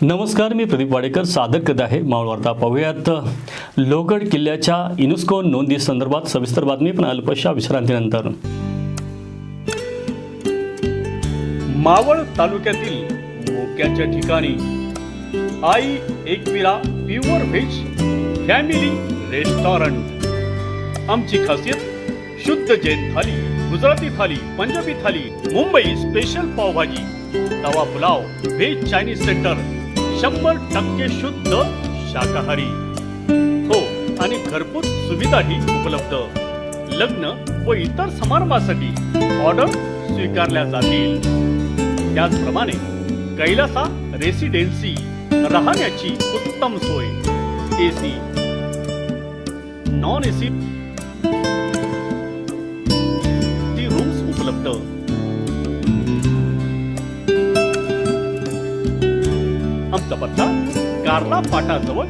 नमस्कार मी प्रदीप वाडेकर. सादर करत आहे मावळवार्ता पाहूयात लोहगड किल्ल्याच्या युनेस्को नोंदी संदर्भात सविस्तर बातमी पण अल्पशा विश्रांतीनंतर. मावळ तालुक्यातील मोक्याच्या ठिकाणी आई Ekvira pure veg family restaurant. आमची खासियत शुद्ध Jain thali Gujarati thali Punjabi thali Mumbai special pavbhaji tawa pulao veg Chinese centre शंभर टक्के शुद्ध शाकाहारी. हो आणि घरपोच सुविधाही उपलब्ध. लग्न व इतर समारंभासाठी ऑर्डर स्वीकारल्या जातील. त्याचप्रमाणे कैलासा रेसिडेन्सी राहण्याची उत्तम सोय. एसी. Non AC. ती रूम्स उपलब्ध. आमचा पत्ता कार्ला फाटाजवळ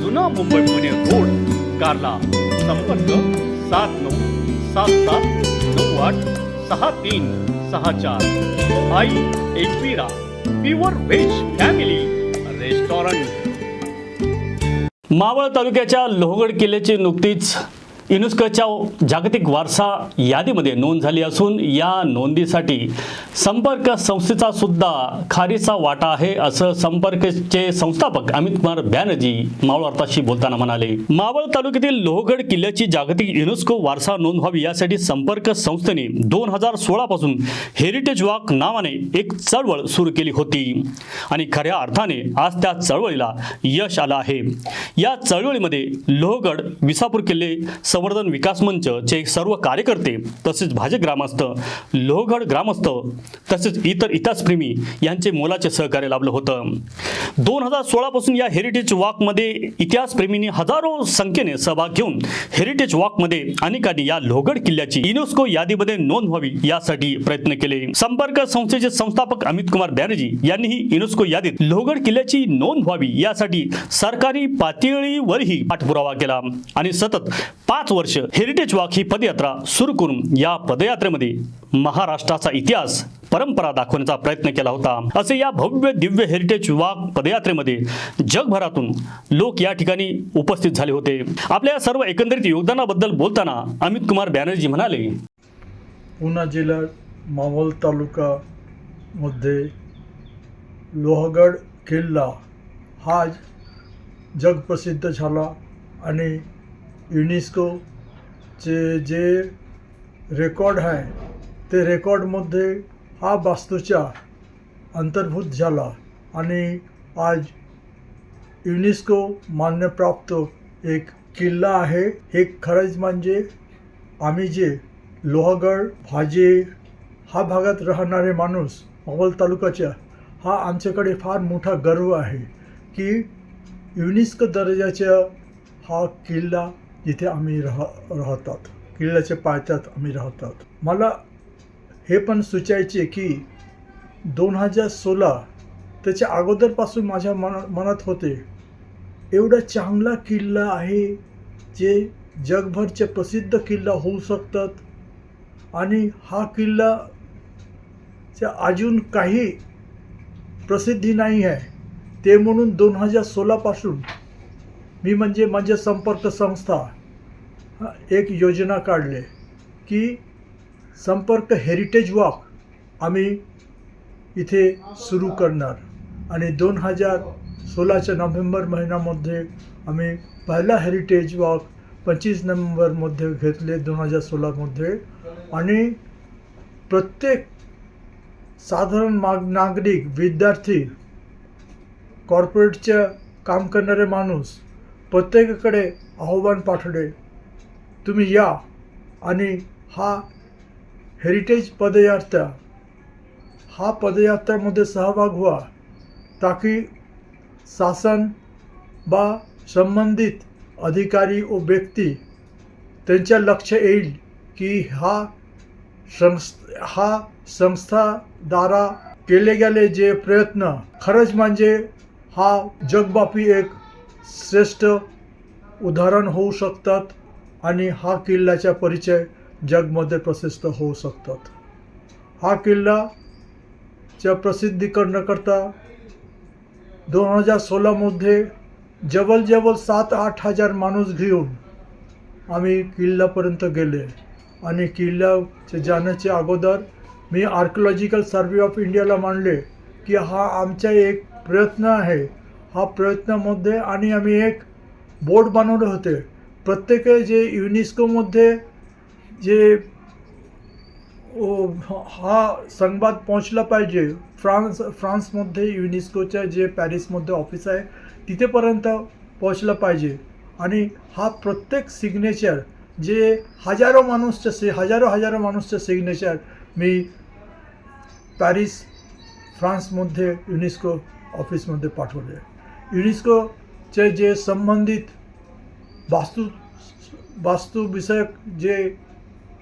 जुना मुंबई पुणे रोड कार्ला संपर्क सात नऊ सात सात नऊ आठ सहा तीन सहा चार. आई Ekvira pure veg family restaurant. Maval तालुक्याच्या लोहगड किल्ल्याची नुकतीच युनेस्कोच्या जागतिक वारसा यादीमध्ये नोंद झाली असून या नोंदीसाठी संपर्क संस्थेचा सुद्धा खारीचा वाटा आहे असं संपर्कचे संस्थापक अमित कुमार बॅनर्जी मावळ अर्थाशी बोलताना म्हणाले. मावळ तालुक्यातील लोहगड किल्ल्याची जागतिक युनेस्को वारसा नोंद व्हावी यासाठी संपर्क संस्थेने दोन हजार सोळा पासून हेरिटेज वॉक नावाने एक चळवळ सुरू केली होती. आणि खऱ्या अर्थाने आज त्या चळवळीला यश आलं आहे. या चळवळीमध्ये लोहगड विसापूर किल्ले संवर्धन विकास मंचचे सर्व कार्यकर्ते तसेच भाजप ग्रामस्थ लोहगड ग्रामस्थ तसेच इतर इतिहासप्रेमी यांचे मोलाचे सहकार्य लाभलं होतं. दोन हजार सोळापासून या हेरिटेज वॉकमध्ये इतिहासप्रेमींनी हजारो संख्येने सहभाग घेऊन हेरिटेज वॉकमध्ये अनेकांनी या लोहगड किल्ल्याची युनेस्को यादीमध्ये नोंद व्हावी यासाठी प्रयत्न केले. संपर्क संस्थेचे संस्थापक अमित कुमार बॅनर्जी यांनीही युनेस्को यादीत लोहगड किल्ल्याची नोंद व्हावी यासाठी सरकारी पातळीवरही पाठपुरावा केला आणि सतत पाच वर्ष हेरिटेज वॉक ही पदयात्रा सुरू करून या पदयात्रेमध्ये महाराष्ट्राचा इतिहास परंपरा दाखवण्याचा प्रयत्न केला होता. असे या भव्य दिव्य हेरिटेज वॉक पदयात्रेमध्ये जगभरातून लोक या ठिकाणी उपस्थित झाले होते. आपल्या या सर्व एकंदरीत योगदानाबद्दल बोलताना अमित कुमार बॅनर्जी म्हणाले पुणा जिल्हा मावळ तालुकामध्ये लोहगड किल्ला हा जगप्रसिद्ध झाला आणि युनेस्कोचे जे रेकॉर्ड आहे ते रेकॉर्डमध्ये हा वास्तूच्या अंतर्भूत झाला आणि आज युनेस्को मान्यप्राप्त एक किल्ला आहे. हे खरंच म्हणजे आम्ही जे लोहगड भाजे हा भागात राहणारे माणूस मावळ तालुक्याच्या हा आमच्याकडे फार मोठा गर्व आहे की युनेस्को दर्जाचा हा किल्ला जिथे आम्ही राह राहतात. किल्ल्याच्या पायथ्यात आम्ही राहतात. मला हे पण सुचायचे की दोन हजार सोळा त्याच्या अगोदरपासून माझ्या मना मनात होते एवढा चांगला किल्ला आहे जे जगभरचे प्रसिद्ध किल्ला होऊ शकतात आणि हा किल्ला च्या अजून काही प्रसिद्धी नाही आहे. ते म्हणून दोन हजार सोळापासून मी म्हणजे माझे संपर्क संस्था एक योजना काढले की संपर्क हेरिटेज वॉक आम्ही इथे सुरू करणार. आणि दोन हजार सोळाच्या नोव्हेंबर महिन्यामध्ये आम्ही पहिला हेरिटेज वॉक पंचवीस नोव्हेंबरमध्ये घेतले दोन हजार सोळामध्ये. आणि प्रत्येक साधारण माग नागरिक विद्यार्थी कॉर्पोरेटच्या काम करणारे माणूस प्रत्येकाकडे आव्हान पाठवले. तुम्ही या आणि हा हेरिटेज पदयात्रा हा पदयात्रेमध्ये सहभाग व्हा. ताकी शासन बा संबंधित अधिकारी व व्यक्ती त्यांच्या लक्ष येईल की हा संस्थ हा संस्थाद्वारा केले गेले जे प्रयत्न. खरंच म्हणजे हा जगबापी एक श्रेष्ठ उदाहरण होऊ शकतात आणि हा किल्ल्याचा परिचय जगमध्ये प्रसिद्ध होऊ शकतात. हा किल्लाच्या प्रसिद्धीकरणाकरता दोन हजार सोळामध्ये जवळ जवळ सात आठ हजार माणूस घेऊन आम्ही किल्ल्यापर्यंत गेले. आणि किल्ल्याचे जाण्याच्या अगोदर मी आर्किओलॉजिकल सर्वे ऑफ इंडियाला मांडले की हा आमचा एक प्रयत्न आहे. हा प्रयत्नामध्ये आणि आम्ही एक बोर्ड बनवले होते. प्रत्येक जे युनेस्कोमध्ये जे हा संवाद पोहोचला पाहिजे फ्रान्स फ्रान्समध्ये युनेस्कोच्या जे पॅरिसमध्ये ऑफिस आहे तिथेपर्यंत पोहोचलं पाहिजे. आणि हा प्रत्येक सिग्नेचर जे हजारो माणूसचे से हजारो हजारो माणूसचे सिग्नेचर मी पॅरिस फ्रान्समध्ये युनेस्को ऑफिसमध्ये पाठवले. युनेस्कोचे जे संबंधित वास्तू वास्तुविषयक जे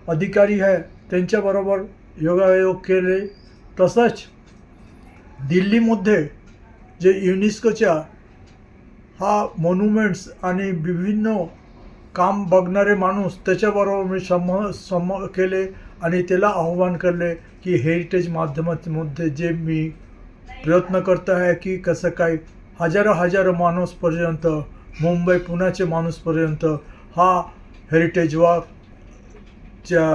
अधिकारी आहे त्यांच्याबरोबर योगायोग केले. तसंच दिल्लीमध्ये जे युनेस्कोच्या हा मॉन्युमेंट्स आणि विभिन्न काम बघणारे माणूस त्याच्याबरोबर मी सम सम केले आणि त्याला आव्हान केले की हेरिटेज माध्यमामध्ये जे मी प्रयत्न करत आहे की कसं काय हजारो हजारो माणूसपर्यंत मुंबई पुण्याचे माणूसपर्यंत हा हेरिटेज वॉकच्या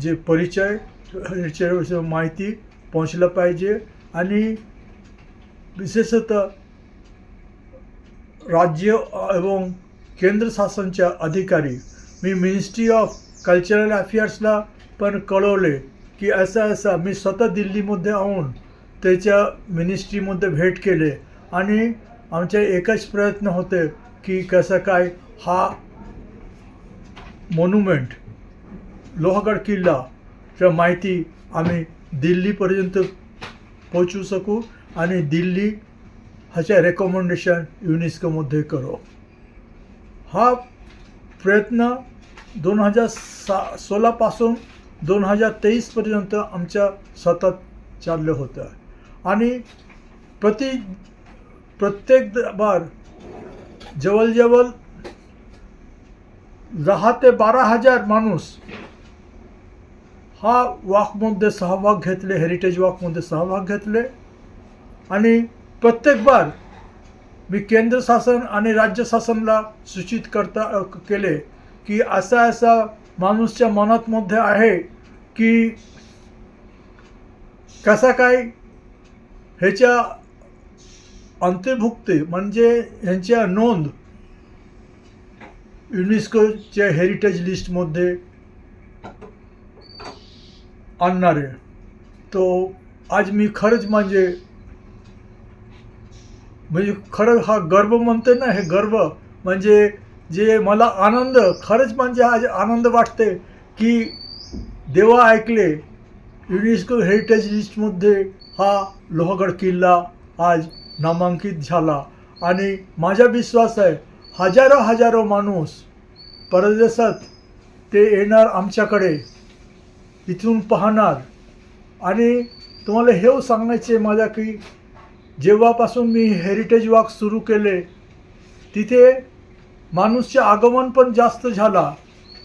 जे परिचय हेरिटेज माहिती पोहोचलं पाहिजे. आणि विशेषतः राज्य एवं केंद्र शासनच्या अधिकारी मी मिनिस्ट्री ऑफ कल्चरल अफेअर्सला पण कळवले की असं असं मी स्वतः दिल्लीमध्ये येऊन त्याच्या मिनिस्ट्रीमध्ये भेट केले. आणि आमचे एकच प्रयत्न होते की कसं काय हा मोन्युमेंट लोहगड किल्लाच्या माहिती आम्ही दिल्लीपर्यंत पोचू शकू आणि दिल्ली ह्याच्या रेकमेंडेशन युनेस्कोमध्ये करू. हा प्रयत्न दोन हजार सा सोळापासून दोन हजार तेवीसपर्यंत आमच्या सतत चाललं होतं आणि प्रति प्रत्येक बार जवळजवळ दहा ते बारा हजार माणूस हा वॉकमध्ये सहभाग घेतले हेरिटेज वॉकमध्ये सहभाग घेतले. आणि प्रत्येक बार मी केंद्र शासन आणि राज्य शासनला सूचित करता केले की असा असा माणूसच्या मनात मध्ये आहे की कसा काय ह्याच्या अंतर्भुक्ती म्हणजे ह्यांच्या नोंद. युनेस्कोच्या हेरिटेज लिस्टमध्ये आणणारे. तो आज मी खरंच म्हणजे म्हणजे खरं हा गर्व म्हणते ना हे गर्व म्हणजे जे मला आनंद खरंच म्हणजे आज आनंद वाटते की देवा ऐकले. युनेस्को हेरिटेज लिस्टमध्ये हा लोहगड किल्ला आज नामांकित झाला. आणि माझा विश्वास आहे हजारो हजारो माणूस परदेशात ते येणार आमच्याकडे इथून पाहणार. आणि तुम्हाला हे सांगायचे माझ्या की जेव्हापासून मी हेरिटेज वॉक सुरू केले तिथे माणूसचे आगमन पण जास्त झाला.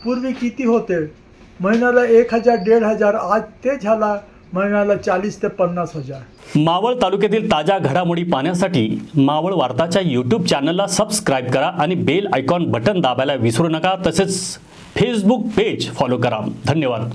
पूर्वी किती होते? महिन्याला एक हजार दीड हजार आज ते झाला महिन्याला चाळीस ते पन्नास हजार. मावळ तालुक्यातील ताज्या घडामोडी पाहण्यासाठी मावळ वार्ताच्या यूट्यूब चॅनलला सबस्क्राईब करा आणि बेल आयकॉन बटन दाबायला विसरू नका. तसेच फेसबुक पेज फॉलो करा. धन्यवाद.